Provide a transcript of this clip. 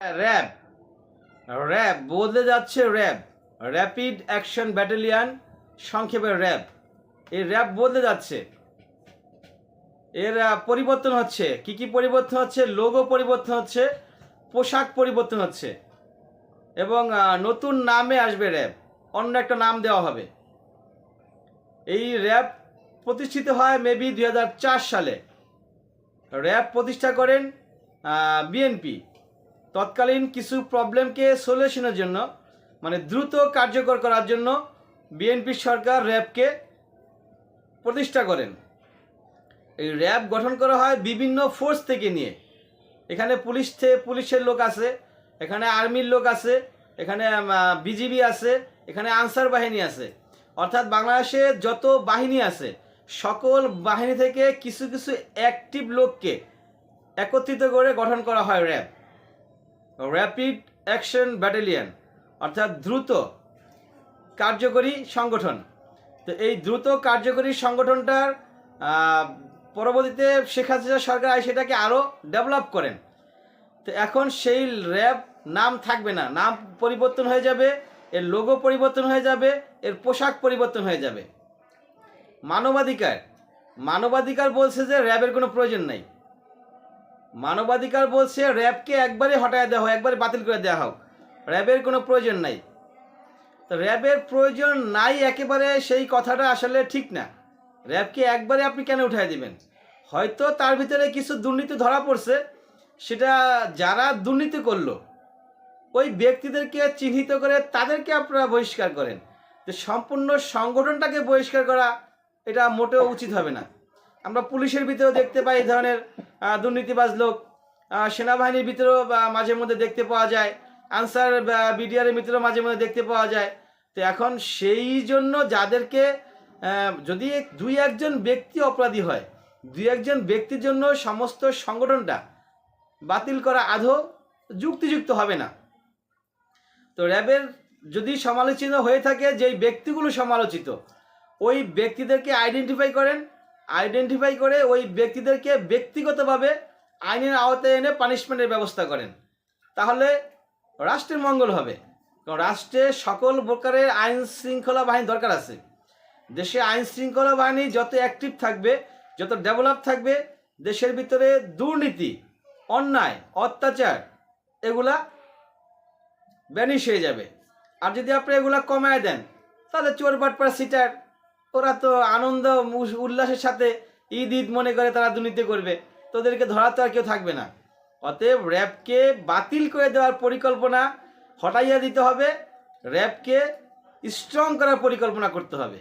RAB. RAB, বদলে যাচ্ছে RAB. Rapid action battalion, সংক্ষেপে র্যাব। এই র্যাব বদলে যাচ্ছে। এর পরিবর্তন হচ্ছে। কি কি পরিবর্তন হচ্ছে? লোগো পরিবর্তন হচ্ছে, পোশাক পরিবর্তন হচ্ছে। এবং নতুন নামে আসবে র্যাব। অন্য একটা নাম দেওয়া হবে। এই র্যাব প্রতিষ্ঠিত হয় মেবি দু হাজার চার সালে। র্যাব প্রতিষ্ঠা করেন বিএনপি। তৎকালীন কিছু প্রবলেমকে সলিউশনের জন্য মানে দ্রুত কার্যকর করার জন্য বিএনপি সরকার র্যাবকে প্রতিষ্ঠা করেন। এই র্যাব গঠন করা হয় বিভিন্ন ফোর্স থেকে নিয়ে। এখানে পুলিশ থেকে পুলিশের লোক আছে, এখানে আর্মির লোক আছে, এখানে বিজিবি আছে, এখানে আনসার বাহিনী আছে। অর্থাৎ বাংলাদেশে যত বাহিনী আছে, সকল বাহিনী থেকে কিছু কিছু অ্যাক্টিভ লোককে একত্রিত করে গঠন করা হয় র্যাব। র্যাপিড অ্যাকশন ব্যাটালিয়ন, অর্থাৎ দ্রুত কার্যকরী সংগঠন। তো এই দ্রুত কার্যকরী সংগঠনটার পরবর্তীতে শেখ হাসিনা সরকার সেটাকে আরও ডেভেলপ করেন। তো এখন সেই র্যাব নাম থাকবে না। নাম পরিবর্তন হয়ে যাবে, এর লোগো পরিবর্তন হয়ে যাবে, এর পোশাক পরিবর্তন হয়ে যাবে। মানবাধিকার মানবাধিকার বলছে যে র্যাবের কোনো প্রয়োজন নাই। মানবাধিকার বলছে র্যাবকে একবারে হটায় দেওয়া হোক, একবারে বাতিল করে দেওয়া হোক। র্যাবের কোনো প্রয়োজন নাই। তো র্যাবের প্রয়োজন নাই একেবারে সেই কথাটা আসলে ঠিক না। র্যাবকে একবারে আপনি কেন উঠায় দিবেন? হয়তো তার ভিতরে কিছু দুর্নীতি ধরা পড়ছে, সেটা যারা দুর্নীতি করল, ওই ব্যক্তিদেরকে চিহ্নিত করে তাদেরকে আপনারা বহিষ্কার করেন। তো সম্পূর্ণ সংগঠনটাকে বহিষ্কার করা, এটা মোটেও উচিত হবে না। আমরা পুলিশের ভিতরেও দেখতে পাই, এই ধরনের দুর্নীতিবাজ লোক। সেনাবাহিনীর ভিতরেও মাঝে মধ্যে দেখতে পাওয়া যায়। আনসার বিডিআরের ভিতরেও মাঝে মধ্যে দেখতে পাওয়া যায়। তো এখন সেই জন্য যাদেরকে যদি দুই একজন ব্যক্তি অপরাধী হয়, দুই একজন ব্যক্তির জন্য সমস্ত সংগঠনটা বাতিল করা আধো যুক্তিযুক্ত হবে না। তো র্যাবের যদি সমালোচিত হয়ে থাকে, যেই ব্যক্তিগুলো সমালোচিত, ওই ব্যক্তিদেরকে আইডেন্টিফাই করেন আইডেন্টিফাই করে ওই ব্যক্তিদেরকে ব্যক্তিগতভাবে আইনের আওতায় এনে পানিশমেন্টের ব্যবস্থা করেন। তাহলে রাষ্ট্রের মঙ্গল হবে। কারণ রাষ্ট্রে সকল প্রকারের আইন শৃঙ্খলা বাহিনী দরকার আছে। দেশে আইন শৃঙ্খলা বাহিনী যত অ্যাক্টিভ থাকবে, যত ডেভেলপ থাকবে, দেশের ভিতরে দুর্নীতি, অন্যায়, অত্যাচার, এগুলা ব্যানিশ হয়ে যাবে। আর যদি আপনি এগুলা কমায় দেন, তাহলে চোর বাটপার সিটার ওরা তো আনন্দ উল্লাসের সাথে ঈদ ঈদ মনে করে তারা দুর্নীতি করবে। তোদেরকে ধরা তো আর কেউ থাকবে না। অতএব র্যাবকে বাতিল করে দেওয়ার পরিকল্পনা হটাইয়া দিতে হবে। র্যাবকে স্ট্রং করার পরিকল্পনা করতে হবে।